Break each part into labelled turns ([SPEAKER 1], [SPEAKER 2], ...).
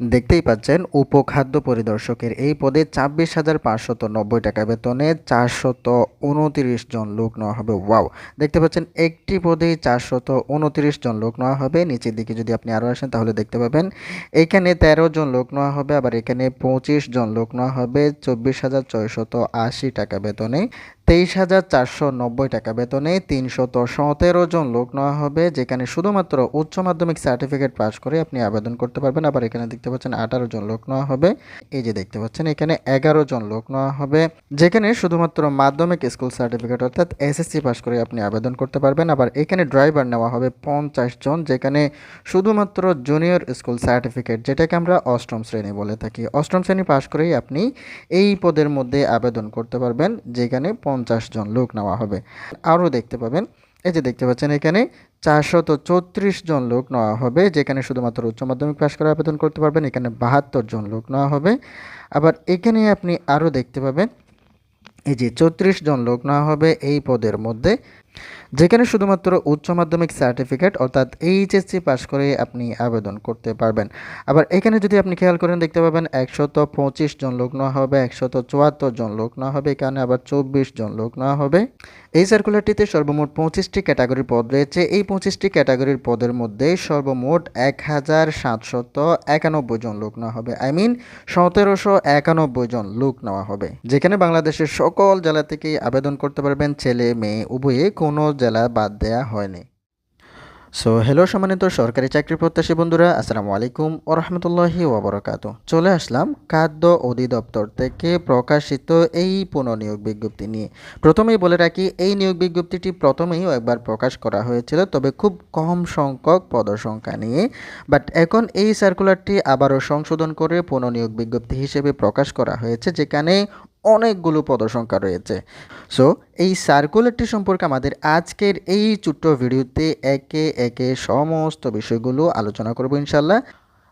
[SPEAKER 1] দেখতেই পাচ্ছেন উপখাদ্য পরিদর্শকের এই পদে ছাব্বিশ হাজার পাঁচশত নব্বই টাকা বেতনে চারশত উনতিরিশ জন লোক নেওয়া হবে। ওয়াও! দেখতে পাচ্ছেন একটি পদেই চারশত উনতিরিশ জন লোক নেওয়া হবে। নিচের দিকে যদি আপনি আরও আসেন তাহলে দেখতে পাবেন এখানে তেরো জন লোক নেওয়া হবে, আবার এখানে পঁচিশ জন লোক নেওয়া হবে। চব্বিশ হাজার ছয়শত আশি টাকা বেতনে তেইশ হাজার চারশো নব্বই টাকা। বেতনে তিনশত সতেরো জন লোক নেওয়া হবে, যেখানে শুধুমাত্র উচ্চ মাধ্যমিক সার্টিফিকেট পাস করে আপনি আবেদন করতে পারবেন। আবার এখানে দেখতে পাচ্ছেন আঠারো জন লোক নেওয়া হবে। এই যে দেখতে পাচ্ছেন, এখানে এগারো জন লোক নেওয়া হবে, যেখানে শুধুমাত্র মাধ্যমিক স্কুল সার্টিফিকেট অর্থাৎ এসএসসি পাস করে আপনি আবেদন করতে পারবেন। আবার এখানে ড্রাইভার নেওয়া হবে পঞ্চাশ জন, যেখানে শুধুমাত্র জুনিয়র স্কুল সার্টিফিকেট, যেটাকে আমরা অষ্টম শ্রেণি বলে থাকি। অষ্টম শ্রেণি পাস করেই আপনি এই পদের মধ্যে আবেদন করতে পারবেন, যেখানে পঞ্চাশ জন লোক নেওয়া হবে। আরও দেখতে পাবেন, এই যে দেখতে পাচ্ছেন এখানে চারশত চৌত্রিশ জন লোক নেওয়া হবে, যেখানে শুধুমাত্র উচ্চ মাধ্যমিক পাশ করে আবেদন করতে পারবেন, এখানে বাহাত্তর জন লোক নেওয়া হবে। আবার এখানে আপনি আরও দেখতে পাবেন, এই যে চৌত্রিশ জন লোক নেওয়া হবে এই পদের মধ্যে। যেখানে শুধুমাত্র উচ্চ মাধ্যমিক সার্টিফিকেট অর্থাৎ এইচএসসি পাশ করে আপনি আবেদন করতে পারবেন। আবার এখানে যদি আপনি খেয়াল করেন, দেখতে পাবেন একশত পঁচিশ জন লোক নেওয়া হবে, একশত চুয়াত্তর জন লোক নেওয়া হবে, এখানে আবার চব্বিশ জন লোক নেওয়া হবে। এই সার্কুলারটিতে সর্বমোট পঁচিশটি ক্যাটাগরির পদ রয়েছে। এই পঁচিশটি ক্যাটাগরির পদের মধ্যে সর্বমোট এক হাজার সাতশত একানব্বই জন লোক নেওয়া হবে। আই মিন সতেরোশো একানব্বই জন লোক নেওয়া হবে। যেখানে বাংলাদেশের সকল জেলা থেকেই আবেদন করতে পারবেন ছেলে, মেয়ে, উভয়ে কোনো জেলা বাদ দেয়া হয়নি। সো হ্যালো সম্মানিত সরকারি চাকরি প্রত্যাশী বন্ধুরা, আসসালামু আলাইকুম ও রহমতুল্লাহি ওবরাকাত চলে আসলাম খাদ্য অধিদপ্তর থেকে প্রকাশিত এই পুনঃনিয়োগ বিজ্ঞপ্তি নিয়ে। প্রথমেই বলে রাখি, এই নিয়োগ বিজ্ঞপ্তিটি প্রথমেই একবার প্রকাশ করা হয়েছিল, তবে খুব কম সংখ্যক পদসংখ্যা নিয়ে। বাট এখন এই সার্কুলারটি আবারও সংশোধন করে পুনঃনিয়োগ বিজ্ঞপ্তি হিসেবে প্রকাশ করা হয়েছে, যেখানে অনেকগুলো পদসংখ্যা রয়েছে। সো এই সার্কুলারটি সম্পর্কে আমাদের আজকের এই ছোট্ট ভিডিওতে একে একে সমস্ত বিষয়গুলো আলোচনা করব ইনশাল্লাহ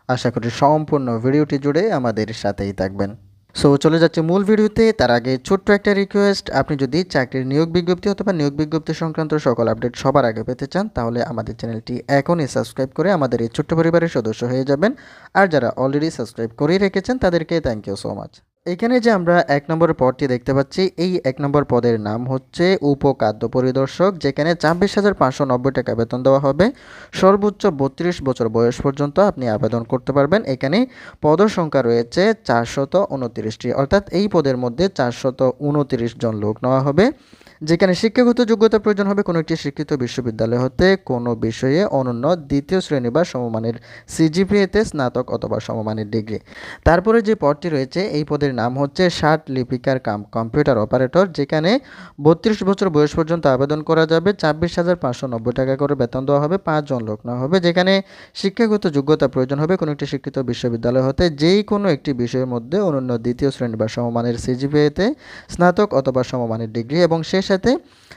[SPEAKER 1] আশা করি সম্পূর্ণ ভিডিওটি জুড়ে আমাদের সাথেই থাকবেন। সো চলে যাচ্ছে মূল ভিডিওতে। তার আগে ছোট্ট একটা রিকোয়েস্ট আপনি যদি চাকরির নিয়োগ বিজ্ঞপ্তি অথবা নিয়োগ বিজ্ঞপ্তি সংক্রান্ত সকল আপডেট সবার আগে পেতে চান, তাহলে আমাদের চ্যানেলটি এখনই সাবস্ক্রাইব করে আমাদের এই ছোট্ট পরিবারের সদস্য হয়ে যাবেন। আর যারা অলরেডি সাবস্ক্রাইব করেই রেখেছেন, তাদেরকে থ্যাংক ইউ সো মাচ এখানে যে আমরা এক নম্বর পদটি দেখতে পাচ্ছি, এই এক নম্বর পদের নাম হচ্ছে উপখাদ্য পরিদর্শক, যেখানে ছাব্বিশ হাজার পাঁচশো নব্বই টাকা বেতন দেওয়া হবে। সর্বোচ্চ বত্রিশ বছর বয়স পর্যন্ত আপনি আবেদন করতে পারবেন। এখানে পদ সংখ্যা রয়েছে চারশত উনত্রিশটি, অর্থাৎ এই পদের মধ্যে চারশত উনত্রিশ জন লোক নেওয়া হবে, যেখানে শিক্ষাগত যোগ্যতা প্রয়োজন হবে কোনো একটি শিক্ষিত বিশ্ববিদ্যালয় হতে কোনো বিষয়ে অনন্য দ্বিতীয় শ্রেণি বা সমমানের সিজিপিএতে স্নাতক অথবা সমমানের ডিগ্রি। তারপরে যে পদটি রয়েছে, এই পদের নাম হচ্ছে ষাট লিপিকার কাম, কম্পিউটার অপারেটর, যেখানে বত্রিশ বছর বয়স পর্যন্ত আবেদন করা যাবে। ছাব্বিশ হাজার পাঁচশো নব্বই টাকা করে বেতন দেওয়া হবে পাঁচজন লোক নেওয়া হবে, যেখানে শিক্ষাগত যোগ্যতা প্রয়োজন হবে কোনো একটি শিক্ষিত বিশ্ববিদ্যালয় হতে যেই কোনো একটি বিষয়ের মধ্যে অনন্য দ্বিতীয় শ্রেণি বা সমমানের সিজিপিএতে স্নাতক অথবা সমমানের ডিগ্রি এবং সেই সাথে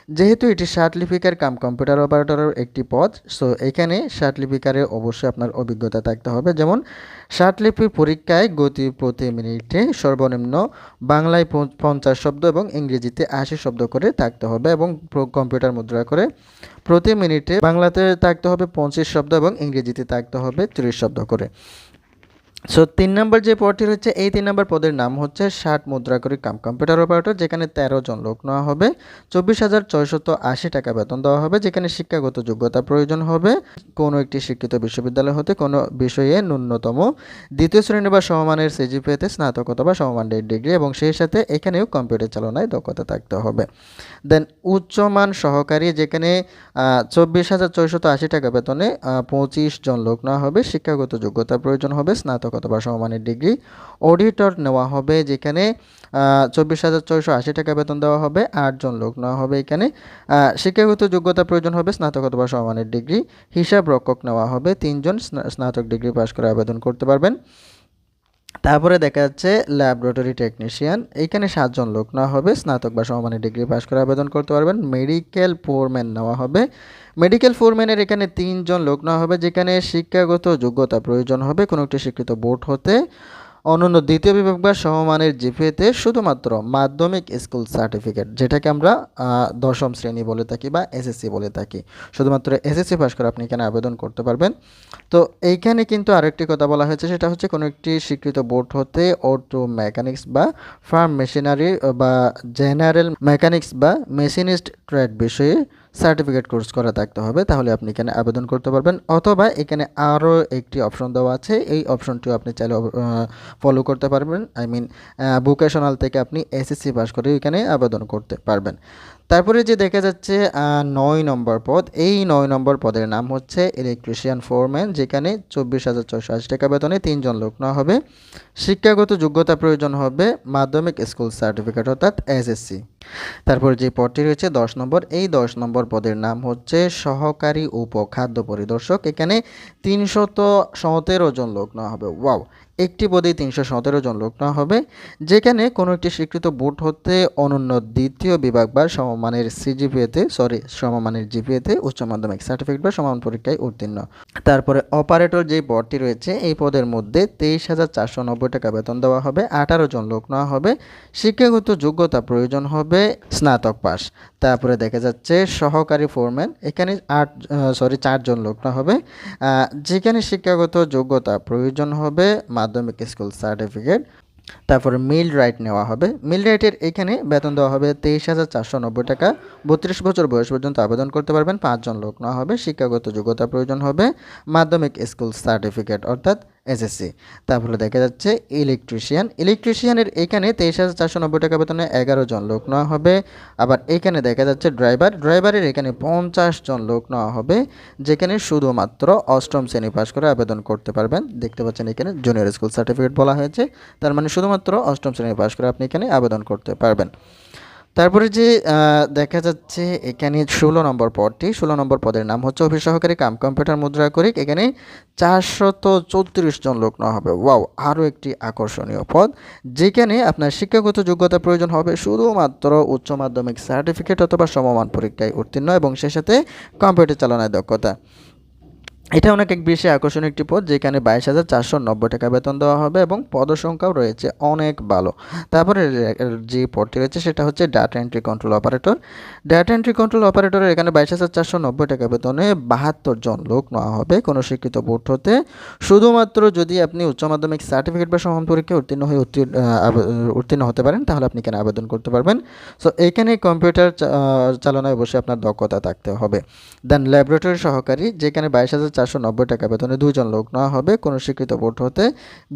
[SPEAKER 1] যেহেতু এটি লিপিকার কাম কম্পিউটার অপারেটরের একটি পদ সো এখানে লিপিকারে অবশ্যই আপনার অভিজ্ঞতা থাকতে হবে। যেমন লিপির পরীক্ষায় গতি প্রতি মিনিটে সর্বনিম্ন বাংলায় পঞ্চাশ শব্দ এবং ইংরেজিতে আশি শব্দ করে থাকতে হবে এবং কম্পিউটার মুদ্রা করে প্রতি মিনিটে বাংলাতে থাকতে হবে পঁচিশ শব্দ এবং ইংরেজিতে থাকতে হবে ত্রিশ শব্দ করে। সো তিন নম্বর যে পদটি রয়েছে, এই তিন নম্বর পদের নাম হচ্ছে ষাট মুদ্রা করে কাম কম্পিউটার অপারেটর যেখানে তেরো জন লোক নেওয়া হবে। চব্বিশ হাজার ছয়শত আশি টাকা বেতন দেওয়া হবে, যেখানে শিক্ষাগত যোগ্যতা প্রয়োজন হবে। কোনো একটি শিক্ষিত বিশ্ববিদ্যালয় হতে কোনো বিষয়ে ন্যূনতম দ্বিতীয় শ্রেণি বা সমমানের সিজিপিএতে স্নাতক অথবা সমমানের ডিগ্রি এবং সেই সাথে এখানেও কম্পিউটার চালনায় দক্ষতা থাকতে হবে। দেন উচ্চমান সহকারী, যেখানে চব্বিশ হাজার ছয়শত আশি টাকা বেতনে পঁচিশ জন লোক নেওয়া হবে। শিক্ষাগত যোগ্যতা প্রয়োজন হবে, স্নাতক স্নাতক অথবা সমমানের ডিগ্রি অডিটর নেওয়া হবে, যেখানে চব্বিশ হাজার ছয়শো আশি টাকা বেতন দেওয়া হবে, আটজন লোক নেওয়া হবে এখানে। শিক্ষাগত যোগ্যতা প্রয়োজন হবে স্নাতক অথবা সমমানের ডিগ্রি হিসাব রক্ষক নেওয়া হবে, তিনজন স্নাতক ডিগ্রি পাশ করে আবেদন করতে পারবেন। তারপরে দেখা যাচ্ছে ল্যাবরেটরি টেকনিশিয়ান এইখানে সাতজন লোক নেওয়া হবে, স্নাতক বা সমমানের ডিগ্রি পাশ করে আবেদন করতে পারবেন। মেডিকেল ফোরম্যান নেওয়া হবে। মেডিকেল ফোরম্যানের এখানে তিনজন লোক নেওয়া হবে, যেখানে শিক্ষাগত যোগ্যতা প্রয়োজন হবে, কোনো একটি শিক্ষিত বোর্ড হতে। অনন্য দ্বিতীয় বিভাগ বা সমমানের জিপিএতে শুধুমাত্র মাধ্যমিক স্কুল সার্টিফিকেট, যেটাকে আমরা দশম শ্রেণি বলে থাকি বা এসএসসি বলে থাকি। শুধুমাত্র এসএসসি পাস করে আপনি এখানে আবেদন করতে পারবেন। তো এইখানে কিন্তু আরেকটি কথা বলা হয়েছে, সেটা হচ্ছে কোনো একটি স্বীকৃত বোর্ড হতে অটো মেকানিক্স বা ফার্ম মেশিনারি, বা জেনারেল মেকানিক্স বা মেশিনিস্ট ট্রেড বিষয়ে সার্টিফিকেট কোর্স করা থাকতে হবে, তাহলে আপনি এখানে আবেদন করতে পারবেন। অথবা এখানে আরও একটি অপশন দেওয়া আছে, এই অপশনটিও আপনি চাইলে ফলো করতে পারবেন। আই মিন ভোকেশনাল থেকে আপনি এসএসসি পাস করে এখানে আবেদন করতে পারবেন। তারপরে যে দেখা যাচ্ছে নয় নম্বর পদ, এই নয় নম্বর পদের নাম হচ্ছে ইলেকট্রিশিয়ান ফোরম্যান যেখানে চব্বিশ হাজার ছয়শো আশি টাকা বেতনে তিনজন লোক নেওয়া হবে। শিক্ষাগত যোগ্যতা প্রয়োজন হবে, মাধ্যমিক স্কুল সার্টিফিকেট অর্থাৎ এসএসসি তারপর যে পদটি রয়েছে দশ নম্বর, এই দশ নম্বর পদের নাম হচ্ছে সহকারী উপখাদ্য পরিদর্শক। এখানে তিনশত সতেরো জন লোক নেওয়া হবে। ওয়াও! একটি পদে তিনশো সতেরো জন লোক নেওয়া হবে, যেখানে কোনো একটি স্বীকৃত বোর্ড হতে অনন্য দ্বিতীয় বিভাগ বা সমমানের সিজিপিএতে সরি সমমানের জিপিএতে উচ্চ মাধ্যমিক সার্টিফিকেট বা সমান পরীক্ষায় উত্তীর্ণ। তারপরে অপারেটর যে পদটি রয়েছে, এই পদের মধ্যে তেইশ হাজার চারশো নব্বই টাকা বেতন দেওয়া হবে, আঠারো জন লোক নেওয়া হবে, শিক্ষাগত যোগ্যতা প্রয়োজন হবে, স্নাতক পাস তারপরে দেখা যাচ্ছে সহকারী ফোরম্যান এখানে আট সরি চারজন লোক নেওয়া হবে যেখানে শিক্ষাগত যোগ্যতা প্রয়োজন হবে মাধ্যমিক স্কুল সার্টিফিকেট। তারপরে মিল রাইট নেওয়া হবে। মিল রাইটের এখানে বেতন দেওয়া হবে তেইশ হাজার চারশো নব্বই টাকা। বত্রিশ বছর বয়স পর্যন্ত আবেদন করতে পারবেন। পাঁচজন লোক নেওয়া হবে। শিক্ষাগত যোগ্যতা প্রয়োজন হবে। মাধ্যমিক স্কুল সার্টিফিকেট, অর্থাৎ এসএসসি তারপরে দেখা যাচ্ছে ইলেকট্রিশিয়ান ইলেকট্রিশিয়ানের এখানে তেইশ হাজার চারশো নব্বই টাকা বেতনে এগারো জন লোক নেওয়া হবে। আবার এখানে দেখা যাচ্ছে ড্রাইভার ড্রাইভারের এখানে পঞ্চাশ জন লোক নেওয়া হবে, যেখানে শুধুমাত্র অষ্টম শ্রেণি পাস করে আবেদন করতে পারবেন। দেখতে পাচ্ছেন এখানে জুনিয়র স্কুল সার্টিফিকেট বলা হয়েছে। তার মানে শুধুমাত্র অষ্টম শ্রেণি পাস করে আপনি এখানে আবেদন করতে পারবেন। তারপরে যে দেখা যাচ্ছে এখানে ষোলো নম্বর পদটি, ষোলো নম্বর পদের নাম হচ্ছে অফিস সহকারী কাম কম্পিউটার মুদ্রা করিক। এখানে চারশত চৌত্রিশ জন লোক নেওয়া হবে। ওয়াও, আরও একটি আকর্ষণীয় পদ, যেখানে আপনার শিক্ষাগত যোগ্যতা প্রয়োজন হবে শুধুমাত্র উচ্চ মাধ্যমিক সার্টিফিকেট অথবা সমমান পরীক্ষায় উত্তীর্ণ এবং সে সাথে কম্পিউটার চালানোর দক্ষতা। এটা অনেক এক বেশি আকর্ষণীয় একটি পদ, যেখানে বাইশ হাজার চারশো নব্বই টাকা বেতন দেওয়া হবে এবং পদসংখ্যাও রয়েছে অনেক ভালো। তারপরে যে পদটি রয়েছে সেটা হচ্ছে data entry control operator data entry control অপারেটরের এখানে বাইশ হাজার চারশো নব্বই টাকা বেতনে বাহাত্তর জন লোক নেওয়া হবে কোনো শিক্ষিত বোর্ড হতে। শুধুমাত্র যদি আপনি উচ্চ মাধ্যমিক সার্টিফিকেট বা সমান পরীক্ষায় উত্তীর্ণ হয়ে উত্তীর্ণ উত্তীর্ণ হতে পারেন, তাহলে আপনি এখানে আবেদন করতে পারবেন। সো এখানে কম্পিউটার চালনায় অবশ্যই আপনার দক্ষতা থাকতে হবে। দেন ল্যাবরেটরি সহকারী, যেখানে বাইশ হাজার চারশো নব্বই টাকা বেতনে দুজন লোক নেওয়া হবে। কোনো স্বীকৃত বোর্ড হতে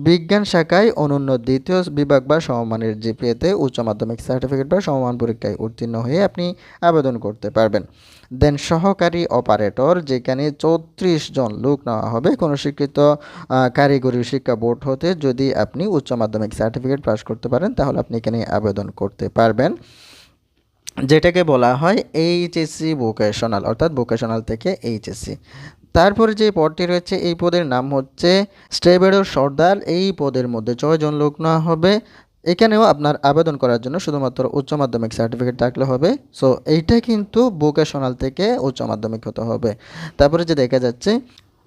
[SPEAKER 1] বিজ্ঞান শাখায় অনন্য দ্বিতীয় বিভাগ বা সমমানের জিপিএতে উচ্চ মাধ্যমিক সার্টিফিকেট বা সমমান পরীক্ষায় উত্তীর্ণ হয়ে আপনি আবেদন করতে পারবেন। দেন সহকারী অপারেটর, যেখানে চৌত্রিশ জন লোক নেওয়া হবে, কোনো স্বীকৃত কারিগরি শিক্ষা বোর্ড হতে যদি আপনি উচ্চ মাধ্যমিক সার্টিফিকেট পাস করতে পারেন, তাহলে আপনি এখানে আবেদন করতে পারবেন। যেটাকে বলা হয় এইচএসসি ভোকেশনাল, অর্থাৎ ভোকেশনাল থেকে এইচএসসি। তারপরে যে পদটি রয়েছে, এই পদের নাম হচ্ছে স্টেবেরো সর্দার। এই পদের মধ্যে ছয়জন লোক নেওয়া হবে। এখানেও আপনার আবেদন করার জন্য শুধুমাত্র উচ্চ মাধ্যমিক সার্টিফিকেট থাকলে হবে। সো এইটা কিন্তু ভোকেশনাল থেকে উচ্চ মাধ্যমিক হতে হবে। তারপরে যে দেখা যাচ্ছে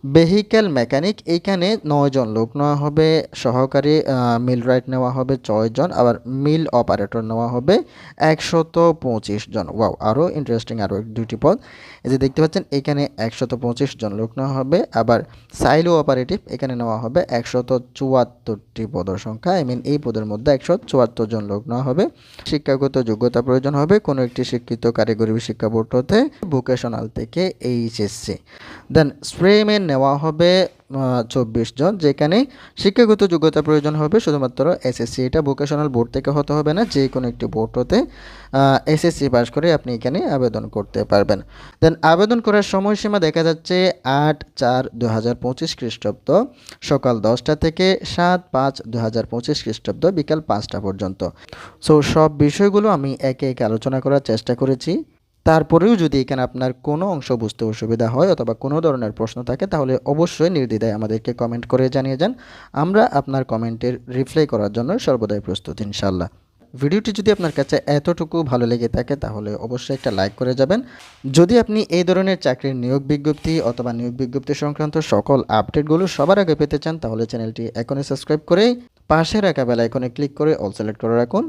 [SPEAKER 1] ভেহিক্যাল মেকানিক এইখানে নয়জন লোক নেওয়া হবে, সহকারী মিল রাইট নেওয়া হবে ছয়জন, আবার মিল অপারেটর নেওয়া হবে একশত পঁচিশ জন। ওয়াও আরও ইন্টারেস্টিং আরও দুটি পদ। এই যে দেখতে পাচ্ছেন এখানে একশত পঁচিশ জন লোক নেওয়া হবে, আবার সাইলো অপারেটিভ এখানে নেওয়া হবে একশত চুয়াত্তরটি পদের সংখ্যা। আই মিন এই পদের মধ্যে একশো চুয়াত্তর জন লোক নেওয়া হবে। শিক্ষাগত যোগ্যতা প্রয়োজন হবে কোনো একটি শিক্ষিত কারিগরি শিক্ষা বোর্ড হতে ভোকেশনাল থেকে এইচএসসি দেন স্প্রেমেন নেওয়া হবে চব্বিশ জন, যেখানে শিক্ষাগত যোগ্যতা প্রয়োজন হবে, শুধুমাত্র এসএসসি এটা ভোকেশনাল বোর্ড থেকে হতে হবে না যে কোনো একটি বোর্ড হতে এসএসসি পাস করে আপনি এখানে আবেদন করতে পারবেন। দেন আবেদন করার সময়সীমা দেখা যাচ্ছে আট চার দু হাজার পঁচিশ খ্রিস্টাব্দ, সকাল দশটা থেকে সাত পাঁচ দু হাজার পঁচিশ খ্রিস্টাব্দ, বিকাল পাঁচটা পর্যন্ত। সো সব বিষয়গুলো আমি একে একে আলোচনা করার চেষ্টা করেছি। তারপরেও যদি এখানে আপনার কোনো অংশ বুঝতে অসুবিধা হয় অথবা কোনো ধরনের প্রশ্ন থাকে, তাহলে অবশ্যই নির্দ্বিধায় আমাদেরকে কমেন্ট করে জানিয়ে যান। আমরা আপনার কমেন্টের রিপ্লাই করার জন্য সর্বদাই প্রস্তুত ইনশাল্লাহ ভিডিওটি যদি আপনার কাছে এতটুকু ভালো লেগে থাকে, তাহলে অবশ্যই একটা লাইক করে যাবেন। যদি আপনি এই ধরনের চাকরির নিয়োগ বিজ্ঞপ্তি অথবা নিয়োগ বিজ্ঞপ্তি সংক্রান্ত সকল আপডেটগুলো সবার আগে পেতে চান, তাহলে চ্যানেলটি এখনই সাবস্ক্রাইব করে পাশে রাখা বেল ক্লিক করে অল সিলেক্ট করে রাখুন।